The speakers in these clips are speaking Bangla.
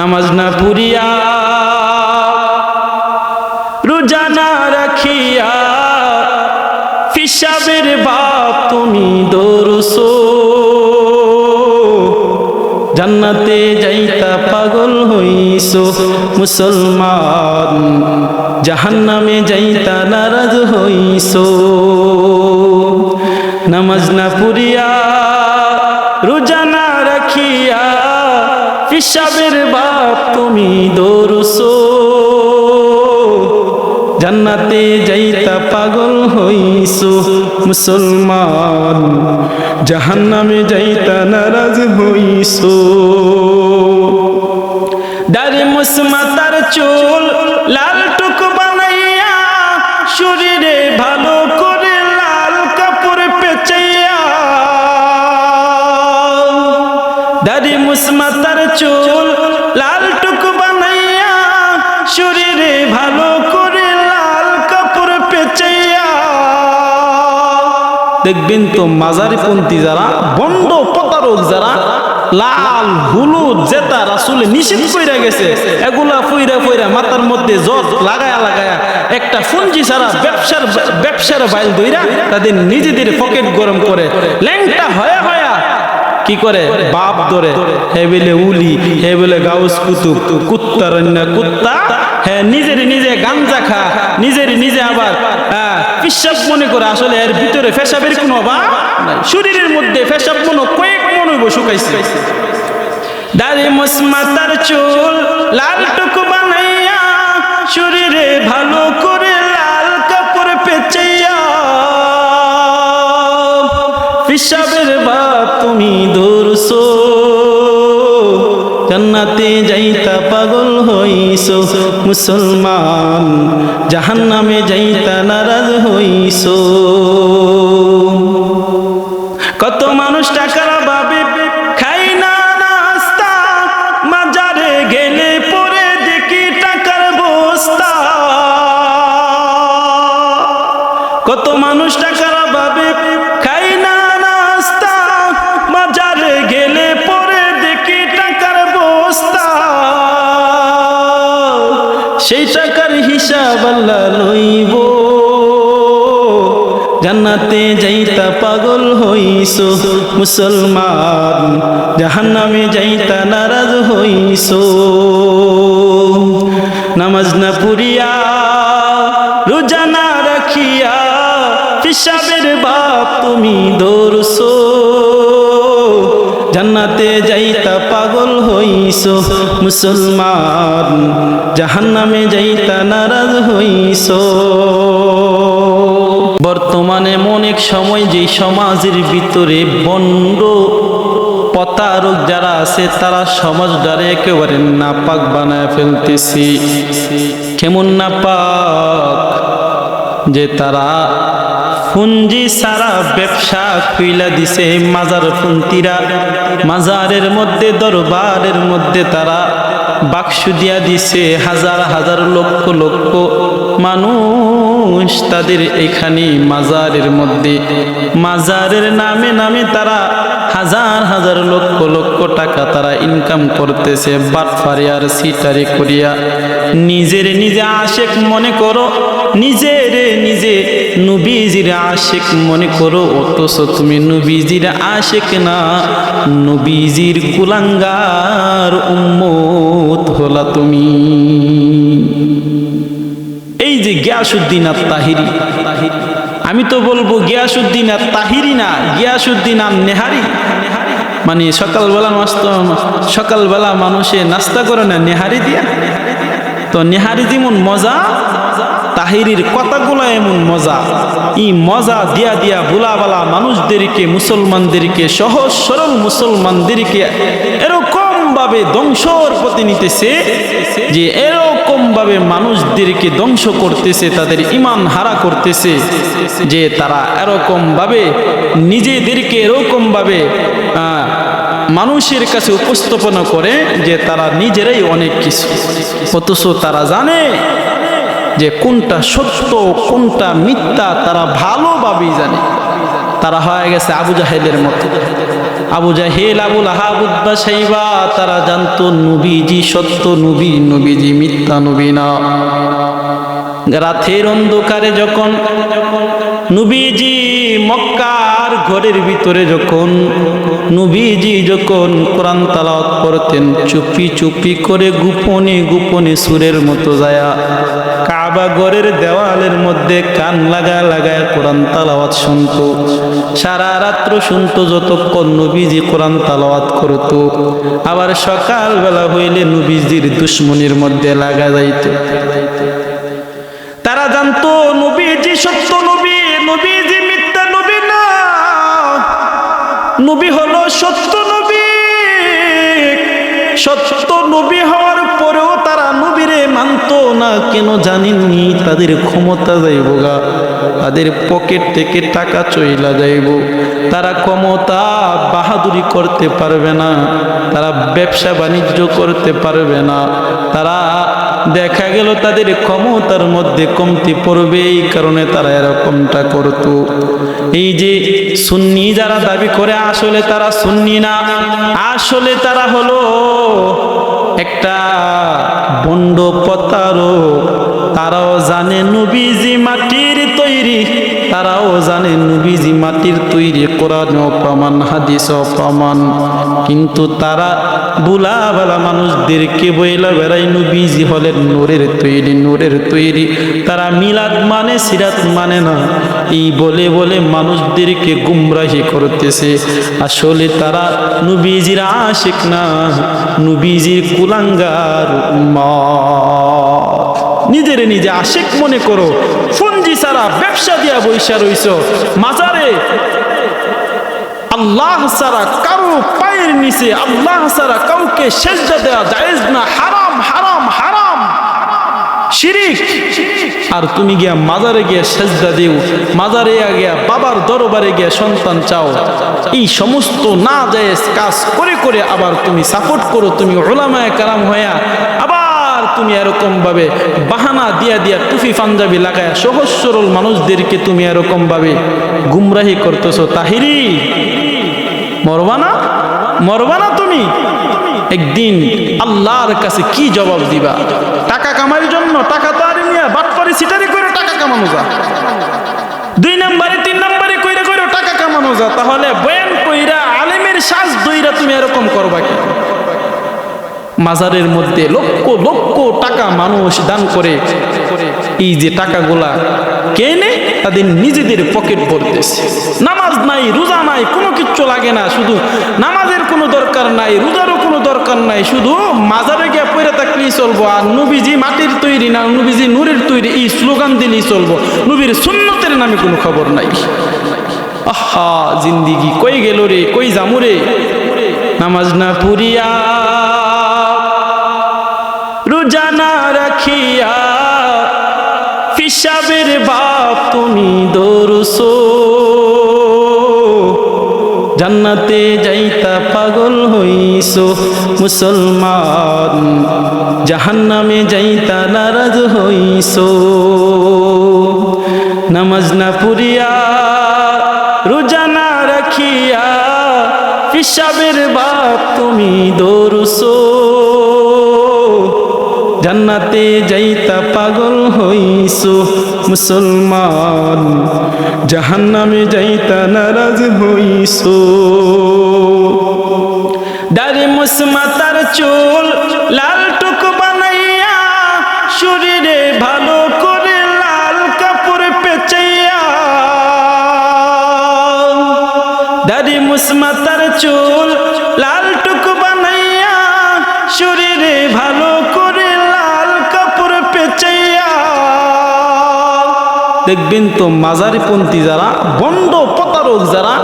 নামাজ না পুরিয়া রোজানা রাখিয়া ফিসাবের বাপ তুমি দৌড়সো জান্নাতে যাইতা পাগল হইছো মুসলমান জাহান্নামে যাইতা নারাজ হইছো নামাজ না পুরিয়া রোজানা রাখিয়া ফিসাবের তুমি জান্নাতে যাইতা পাগল হইছো মুসলমান। জাহান্নামে যাইতা নারাজ হইছো দাড়ি মুসমাতার চুল, লাল টুক বানাইয়া শরীরে ভালো করে লাল কাপড় পেঁচাইয়া। দাড়ি মুসমাতার ভালো করে লাল কাপড় পেঁচাইয়া, দেখবেন তো মাজারি পন্থী যারা, বন্ড প্রতারক যারা, লাল, হলুদ, জেতা, রাসুলে নিষেধ কইরা গেছে। এগুলা ফইরা ফইরা মাথার মধ্যে জট লাগায়া লাগায়া একটা ফুঞ্জি ছাড়া ব্যবসার ব্যবসার বাইল দইরা তাদের নিজেদের পকেট গরম করে। ল্যাংটা হয়া হয়া কি করে? বাপ ধরে। হে বলে উলি, হে বলে গাউস কুতুব কুত্তার কুত্তা হ্যাঁ নিজের নিজে গাঞ্জা খা নিজের নিজে আবার হ্যাঁ, পিসাব মনে করে আসলে এর ভিতরে ফেসাবের কোনো অভাব। শরীরের মধ্যে ফেসাব মনে কয়েক মনে শুকাইছে। দাড়ি মুসমাতার চুল লাল টুকু বানাইয়া শরীরে ভালো করে লাল কাপড় পেঁচাইয়া পিসাবের বাপ তুমি দৌড়ছো জান্নাতে যাইতা পাগল হইছো। মুসলমান জাহান্নামে যাইতা নারাজ হইছো সেই টাকার হিসাব আল্লাহ লইব। জান্নাতে যাইতা পাগল হইছো মুসলমান। জাহান্নামে যাইতা নারাজ হইছো নামাজ না পুরিয়া রোজা না রাখিয়া হিসাবের বাপ তুমি দৌড়ছো জান্নাতে যাইতা হইছো মুসলমান, জাহান্নামে যাইতা নারাজ হইছো বর্তমানে অনেক সময় যে সমাজের ভিতরে বন্ড প্রতারক যারা আছে, তারা সমাজটারে একেবারে নাপাক বানায় ফেলতেছি। কেমন নাপাক? যে তারা ফুঞ্জি সারা ব্যবসা খুইলা দিছে মাজার ফুন্তিরা মাজারের মধ্যে, দরবারের মধ্যে তারা বাক্স দিয়া দিছে হাজার হাজার লক্ষ লক্ষ। মানুষ তাদের এখানে মাজারের মধ্যে, মাজারের নামে নামে তারা হাজার হাজার লক্ষ লক্ষ টাকা তারা ইনকাম করতেছে বাটফারি আর সিটারি করিয়া নিজের নিজে আশেক মনে করো, নিজের নিজে নবীজির আশেক মনে করো, অথচ তুমি নবীজির আশেক না, নবীজির কুলাঙ্গার উম্মত হলা তুমি। যে গিয়াসুদ্দিন আর তাহিরি আমি তো বলব গিয়াসুদ্দিন আর তাহিরি না গিয়াসুদ্দিন আর নেহারি মানে সকালবেলা মাস্ত সকালবেলা মানুষে নাস্তা করে না, নেহারি দিয়া। তো নেহারি যেমন মজা, তাহিরির কথাগুলো এমন মজা। ই মজা দিয়া দিয়া বুলাবালা মানুষদেরকে, মুসলমানদেরকে, সহজ সরল মুসলমানদেরকে এরকম ভাবে ধ্বংসর প্রতি নিতেছে যে এরকম ভাবে মানুষদেরকে ধ্বংস করতেছে, তাদের ইমান হারা করতেছে, যে তারা এরকম ভাবে নিজেদেরকে এরকম ভাবে মানুষের কাছে উপস্থাপনা করে যে তারা নিজেরাই অনেক কিছু। অথচ তারা জানে যে কোনটা সত্য, কোনটা মিথ্যা তারা ভালোভাবেই জানে। তারা হয়ে গেছে আবু জাহেলের মতো। আবু জাহেল আবুল আহাবুদ্বা সাইবা, তারা জানতো নবীজি সত্য, নবী নবীজি মিথ্যা, নবী না। রাতের অন্ধকারে যখন নবীজি মক্কার ঘরের ভিতরে যখন নবীজি যখন কোরআন তালাওয়াত করতেন চুপি চুপি করে গোপনে গোপনে সুরের মতো যায়া কাবা ঘরের দেওয়ালের মধ্যে কান লাগা লাগায় কোরআন তালাওয়াত শুনতো। সারা রাত্র শুনতো যতক্ষণ নবীজি কোরআন তালাওয়াত করতো। আবার সকালবেলা হইলে নবীজির দুশ্মনির মধ্যে লাগা যাইত। তারা জানতো, নবীজি সত্য নবী, নবীজি মিথ্যা নবী না। নবী হলো সত্য নবী। সত্য নবী হওয়ার পরেও তারা নবীরে মানতো না কেন জানেননি তাদের ক্ষমতা যাইব গা। তাদের পকেট থেকে টাকা চইলা যাইব। তারা ক্ষমতা বাহাদুরি করতে পারবে না। তারা ব্যবসা বাণিজ্য করতে পারবে না। তারা দেখা গেল তাদের ক্ষমতার মধ্যে কমতি পড়বে। এই কারণে তারা এরকমটা করত। এই যে সুন্নি যারা দাবি করে, আসলে তারা সুন্নি না। আসলে তারা হলো একটা বন্ড পতারো তারাও জানে নবীজি মাটির তৈরি। তারাও জানে নবীজি মাটির তৈরি কোরআন প্রমাণ, হাদিস প্রমাণ। কিন্তু তারা বুলা বালা মানুষদেরকে বইলা বেড়াই নবীজি হলেন নূরের তৈরি নূরের তৈরি। তারা মিলাদ মানে সিরাত মানে না। এই বলে বলে মানুষদেরকে গুমরাহি করতেছে। আসলে তারা নবীজির আশিক না, নবীজির কুলাঙ্গার উম্মত। নিজেরে নিজে আশিক মনে করো ফঞ্জি সারা ব্যবসা দিয়া বৈশা রইছ। মাজারে আল্লাহ সারা কারও পায়ের নিচে আল্লাহ সারা কাউকে সেজদা দেওয়া জায়েজ না, হারাম হারাম হারাম। আর তুমি গিয়া মাজারে গিয়া সেজদা দিও, মাজারে গিয়া বাবার দরবারে গিয়া সন্তান চাও। এই সমস্ত না জায়েজ কাজ করে করে আবার তুমি সাপোর্ট করো, তুমি ওলামায় কালাম হইয়া তুমি এরকম ভাবে বাহানা দিয়া দিয়া টুফি পাঞ্জাবি লাগায়া সহজ সরল মানুষদেরকে তুমি এরকম ভাবে গুমরাহি করতেছো, তাহিরি? মরবানা মরবানা তুমি? একদিন আল্লাহর কাছে কি জবাব দিবা? টাকা কামাইর জন্য টাকা তো আর নিয়ে বাটপারি সিটারি করে টাকা কামানো যা দুই নম্বরে, তিন নম্বরে কইরা কইরা টাকা কামানো যা তাহলে বয়ান কইরা আলেমের শ্বাস দইরা তুমি এরকম করবা কি মাজারের মধ্যে লক্ষ লক্ষ টাকা মানুষ দান করে। এই যে টাকাগুলা কেনে তাদের নিজেদের পকেট ভরতেছে। নামাজ নাই, রোজা নাই, কোনো কিচ্ছু লাগে না। শুধু নামাজের কোনো দরকার নাই, রোজারও কোনো দরকার নাই। শুধু মাজারে গিয়ে পড়ে থাকলেই চলবো। আর নবীজি মাটির তৈরি না, নবীজি নূরের তৈরি এই স্লোগান দিলেই চলবো। নবীর সুন্নতের নামে কোনো খবর নাই। আহা, জিন্দিগি কই গেল রে? কই জামু রে? নামাজ না পুরিয়া রাখিয়া পিসাবের বাপ তুমি দরসো। জান্নাতে যাইতা পাগল হইছো মুসলমান। জাহান্নামে যাইতা নারাজ হইছো জান্নাতে যাইতা পাগল হইছো মুসলমান। জাহান্নামে যাইতা নারাজ হইছো দাড়ি মুসমাতার চুল, লাল টুক বানাইয়া শরীরে ভালো করে লাল কাপড় পেঁচাইয়া। দাড়ি মুসমাতার চুল, লাল টুক বানাইয়া শরীরে ভালো দেখবেন তো মাজারিপন্থী যারা, বন্ড প্রতারক যারা,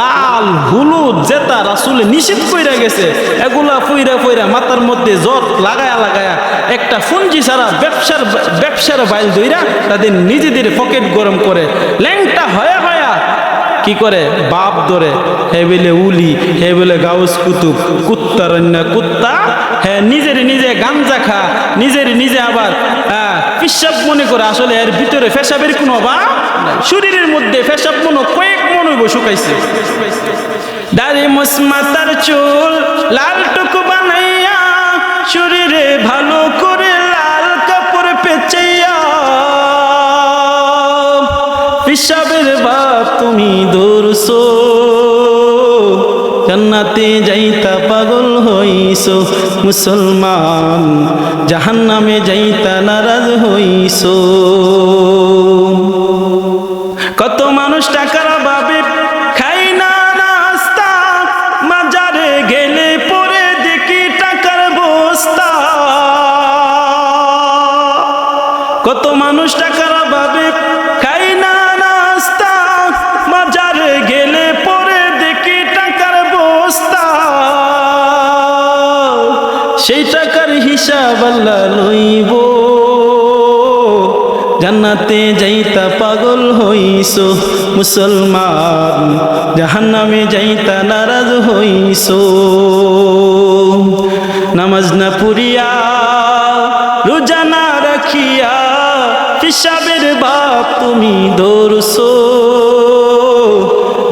লাল, হলুদ, জেতা, রাসুলে নিষেধ কইরা গেছে, এগুলা ফুইরা ফুইরা মাথার মধ্যে জট লাগায়া লাগায়া একটা ফুঞ্জি ছাড়া ব্যবসার ব্যবসার বাইল দইরা তাদের নিজেদের পকেট গরম করে, ল্যাংটা হয়া কি করে? বাপ ধরে। হে বলে উলি, হে বলে গাউস কুতুব কুত্তার কুত্তা হ্যাঁ নিজের নিজে গাঞ্জা খা, নিজের নিজে আবার পিসাব মনে করে আসলে এর ভিতরে ফেসাবের কোনো অভাব শরীরের মধ্যে ফেসাব মনো কয়েক মন শুকাইছে। দাড়ি মুসমাতার চুল, লাল টুকু বানাইয়া শরীরে ভালো করে পিসাবের বাপ তুমি দৌড়ছো জান্নাতে যাইতা পাগল হইছো, মুসলমান জাহান্নামে যাইতা নারাজ হইছো। কত মানুষ টাকার অভাবে খাই না নাস্তা, মাজারে গেলে পরে দেখি টাকার বস্তা। কত মানুষ টাকার অভাবে সেই টাকার হিসাব আল্লাহ লইব। জান্নাতে যাইতা পাগল হইছো, মুসলমান। জাহান্নামে যাইতা নারাজ হইছো। নামাজ না পুরিয়া রোজা না রাখিয়া হিসাবের বাপ তুমি দৌড়ছো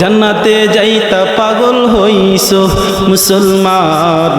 জান্নাতে যাইতা পাগল হইছো, মুসলমান।